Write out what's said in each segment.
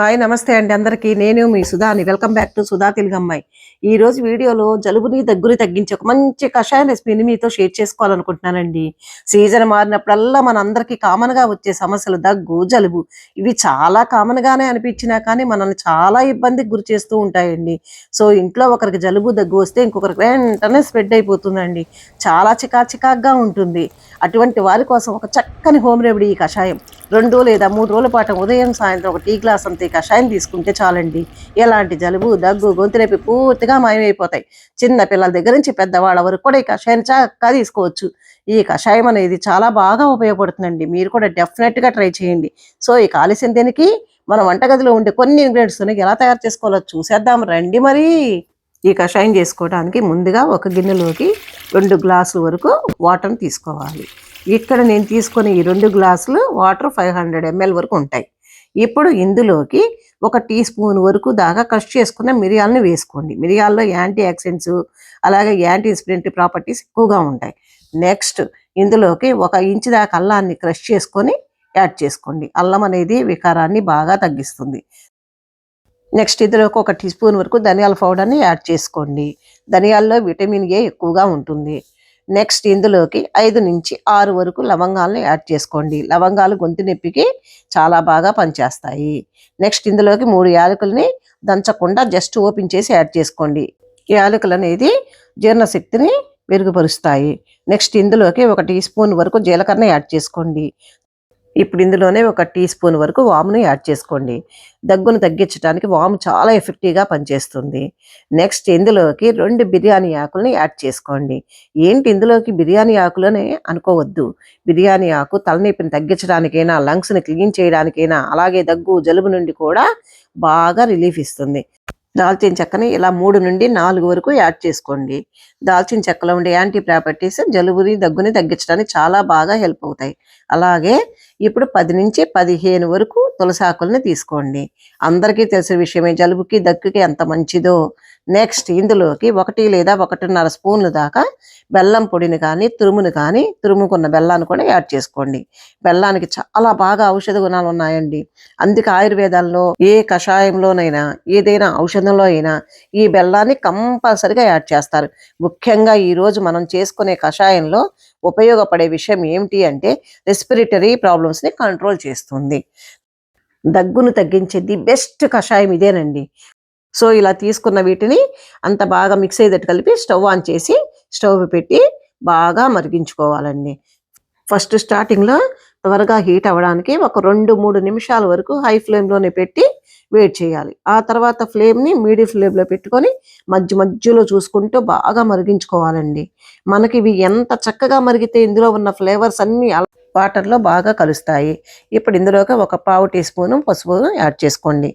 Hi నమస్తే అండి అందరికీ. నేను మీ సుధాని. వెల్కమ్ బ్యాక్ టు సుధా తెలుగమ్మాయి ఈ రోజు వీడియోలో జలుబుని దగ్గుని తగ్గించే ఒక మంచి కషాయం రెసిపీని మీతో షేర్ చేసుకోవాలనుకుంటున్నానండి. సీజన్ మారినప్పుడల్లా మన అందరికీ వచ్చే సమస్యలు దగ్గు జలుబు. ఇవి చాలా కామన్గానే అనిపించినా కానీ మనల్ని చాలా ఇబ్బందికి గురి చేస్తూ ఉంటాయండి. సో ఇంట్లో ఒకరికి జలుబు దగ్గు వస్తే ఇంకొకరికి వెంటనే స్ప్రెడ్ అయిపోతుందండి. చాలా చికా చికాగ్గా ఉంటుంది. అటువంటి వారి కోసం ఒక చక్కని హోమ్ రెమెడీ ఈ కషాయం. రెండు లేదా మూడు రోజుల పాటు ఉదయం సాయంత్రం ఒక టీ గ్లాస్ అంతే ఈ కషాయం తీసుకుంటే చాలండి. ఎలాంటి జలుబు దగ్గు గొంతు నొప్పి పూర్తిగా మాయమైపోతాయి. చిన్న పిల్లల దగ్గర నుంచి పెద్దవాళ్ళ వరకు కూడా ఈ కషాయం చక్కగా తీసుకోవచ్చు. ఈ కషాయం అనేది చాలా బాగా ఉపయోగపడుతుందండి. మీరు కూడా డెఫినెట్గా ట్రై చేయండి. సో ఈ కాలుష్యం దీనికి? మన వంటగదిలో ఉండే కొన్ని ఇంగ్రీడియంట్స్ ఎలా తయారు చేసుకోవాలో చూసేద్దాం రండి మరి. ఈ కషాయం చేసుకోవడానికి ముందుగా ఒక గిన్నెలోకి రెండు గ్లాసుల వరకు వాటర్ని తీసుకోవాలి. ఇక్కడ నేను తీసుకుని ఈ రెండు గ్లాసులు వాటర్ ఫైవ్ హండ్రెడ్ ఎంఎల్ వరకు ఉంటాయి. ఇప్పుడు ఇందులోకి ఒక టీ స్పూన్ వరకు దాకా క్రష్ చేసుకున్న మిరియాలను వేసుకోండి. మిరియాల్లో యాంటీ ఆక్సిడెంట్స్ అలాగే యాంటీ ఇన్స్పిరెంట్ ప్రాపర్టీస్ ఎక్కువగా ఉంటాయి. నెక్స్ట్ ఇందులోకి ఒక ఇంచు దాకా అల్లాన్ని క్రష్ చేసుకొని యాడ్ చేసుకోండి. అల్లం అనేది వికారాన్ని బాగా తగ్గిస్తుంది. నెక్స్ట్ ఇందులోకి ఒక టీ స్పూన్ వరకు ధనియాల పౌడర్ని యాడ్ చేసుకోండి. ధనియాల్లో విటమిన్ ఏ ఎక్కువగా ఉంటుంది. నెక్స్ట్ ఇందులోకి ఐదు నుంచి ఆరు వరకు లవంగాలను యాడ్ చేసుకోండి. లవంగాలు గొంతు నొప్పికి చాలా బాగా పనిచేస్తాయి. నెక్స్ట్ ఇందులోకి మూడు యాలకుల్ని దంచకుండా జస్ట్ ఓపెన్ చేసి యాడ్ చేసుకోండి. యాలకులు అనేది జీర్ణశక్తిని మెరుగుపరుస్తాయి. నెక్స్ట్ ఇందులోకి ఒక టీ స్పూన్ వరకు జీలకర్ర యాడ్ చేసుకోండి. ఇప్పుడు ఇందులోనే ఒక టీ స్పూన్ వరకు వామును యాడ్ చేసుకోండి. దగ్గును తగ్గించడానికి వాము చాలా ఎఫెక్టివ్గా పనిచేస్తుంది. నెక్స్ట్ ఇందులోకి రెండు బిర్యానీ ఆకులను యాడ్ చేసుకోండి. ఏంటి ఇందులోకి బిర్యానీ ఆకులనే అనుకోవద్దు. బిర్యానీ ఆకు తలనొప్పిని తగ్గించడానికైనా లంగ్స్ని క్లీన్ చేయడానికైనా అలాగే దగ్గు జలుబు నుండి కూడా బాగా రిలీఫ్ ఇస్తుంది. దాల్చిన చెక్కని ఇలా మూడు నుండి నాలుగు వరకు యాడ్ చేసుకోండి. దాల్చిన చెక్కలో ఉండే యాంటీ ప్రాపర్టీస్ జలుబుని దగ్గుని తగ్గించడానికి చాలా బాగా హెల్ప్ అవుతాయి. అలాగే ఇప్పుడు పది నుంచి పదిహేను వరకు తులసాకుల్ని తీసుకోండి. అందరికీ తెలిసిన విషయమే జలుబుకి దగ్గుకి ఎంత మంచిదో నెక్స్ట్ ఇందులోకి ఒకటి లేదా ఒకటిన్నర స్పూన్లు దాకా బెల్లం పొడిని కానీ తురుముని కానీ తురుముకున్న బెల్లాన్ని కూడా యాడ్ చేసుకోండి. బెల్లానికి చాలా బాగా ఔషధ గుణాలు ఉన్నాయండి. అందుకే ఆయుర్వేదాల్లో ఏ కషాయంలోనైనా ఏదైనా ఔషధంలో అయినా ఈ బెల్లాన్ని కంపల్సరిగా యాడ్ చేస్తారు. ముఖ్యంగా ఈరోజు మనం చేసుకునే కషాయంలో ఉపయోగపడే విషయం ఏమిటి అంటే రెస్పిరేటరీ ప్రాబ్లమ్స్ని కంట్రోల్ చేస్తుంది. దగ్గును తగ్గించే ది బెస్ట్ కషాయం ఇదేనండి. సో ఇలా తీసుకున్న వీటిని అంత బాగా మిక్స్ అయ్యేటట్టు కలిపి స్టవ్ ఆన్ చేసి స్టవ్ పెట్టి బాగా మరిగించుకోవాలండి. ఫస్ట్ స్టార్టింగ్లో త్వరగా హీట్ అవ్వడానికి ఒక రెండు మూడు నిమిషాల వరకు హై ఫ్లేమ్లోనే పెట్టి వేడి చేయాలి. ఆ తర్వాత ఫ్లేమ్ని మీడియం ఫ్లేమ్లో పెట్టుకొని మధ్య మధ్యలో చూసుకుంటూ బాగా మరిగించుకోవాలండి. మనకి ఇవి ఎంత చక్కగా మరిగితే ఇందులో ఉన్న ఫ్లేవర్స్ అన్నీ వాటర్లో బాగా కలుస్తాయి. ఇప్పుడు ఇందులోకి ఒక పావు టీ స్పూను పసుపు యాడ్ చేసుకోండి.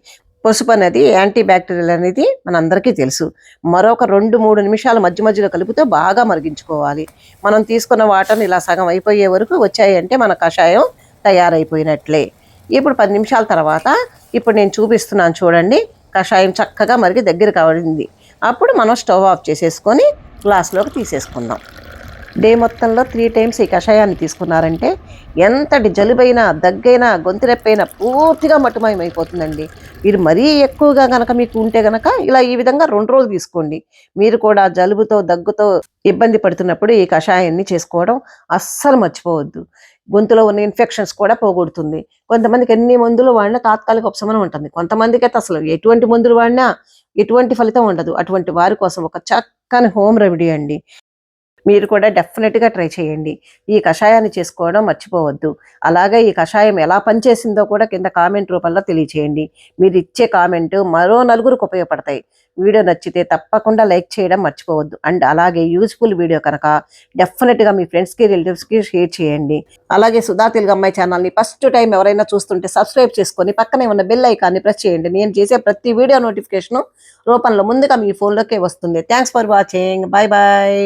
పసుపు అనేది యాంటీ బ్యాక్టీరియల్ అనేది మనందరికీ తెలుసు. మరొక రెండు మూడు నిమిషాల మధ్య మధ్యలో కలుపుతూ బాగా మరిగించుకోవాలి. మనం తీసుకున్న వాటర్ని ఇలా సగం అయిపోయే వరకు వచ్చాయంటే మన కషాయం తయారైపోయినట్లే. ఇప్పుడు పది నిమిషాల తర్వాత ఇప్పుడు నేను చూపిస్తున్నాను చూడండి. కషాయం చక్కగా మరిగి దగ్గర కావడింది అప్పుడు మనం స్టవ్ ఆఫ్ చేసేసుకొని గ్లాస్లోకి తీసేసుకుందాం. డే మొత్తంలో త్రీ టైమ్స్ ఈ కషాయాన్ని తీసుకున్నారంటే ఎంతటి జలుబైనా దగ్గైనా గొంతునొప్పైనా పూర్తిగా మటుమయం అయిపోతుందండి మీరు మరీ ఎక్కువగా కనుక మీకు ఉంటే కనుక ఇలా ఈ విధంగా రెండు రోజులు తీసుకోండి. మీరు కూడా జలుబుతో దగ్గుతో ఇబ్బంది పడుతున్నప్పుడు ఈ కషాయాన్ని చేసుకోవడం అస్సలు మర్చిపోవద్దు. గొంతులో ఉన్న ఇన్ఫెక్షన్స్ కూడా పోగొడుతుంది. కొంతమందికి ఎన్ని మందులు వాడినా తాత్కాలిక ఉపశమనం ఉంటుంది. కొంతమందికి అయితే అసలు ఎటువంటి మందులు వాడినా ఎటువంటి ఫలితం ఉండదు. అటువంటి వారి కోసం ఒక చక్కని హోమ్ రెమెడీ అండి. మీరు కూడా డెఫినెట్గా ట్రై చేయండి. ఈ కషాయాన్ని చేసుకోవడం మర్చిపోవద్దు. అలాగే ఈ కషాయం ఎలా పనిచేసిందో కూడా కింద కామెంట్ రూపంలో తెలియచేయండి. మీరు ఇచ్చే కామెంట్ మరో నలుగురికి ఉపయోగపడతాయి. వీడియో నచ్చితే తప్పకుండా లైక్ చేయడం మర్చిపోవద్దు. అండ్ అలాగే యూజ్ఫుల్ వీడియో కనుక డెఫినెట్గా మీ ఫ్రెండ్స్కి రిలేటివ్స్కి షేర్ చేయండి. అలాగే సుధా తెలుగు అమ్మాయి ఛానల్ని ఫస్ట్ టైం ఎవరైనా చూస్తుంటే సబ్స్క్రైబ్ చేసుకొని పక్కనే ఉన్న బెల్ ఐకాన్ని ప్రెస్ చేయండి. నేను చేసే ప్రతి వీడియో నోటిఫికేషన్ రూపంలో ముందుగా మీ ఫోన్లోకే వస్తుంది. Thanks for watching bye bye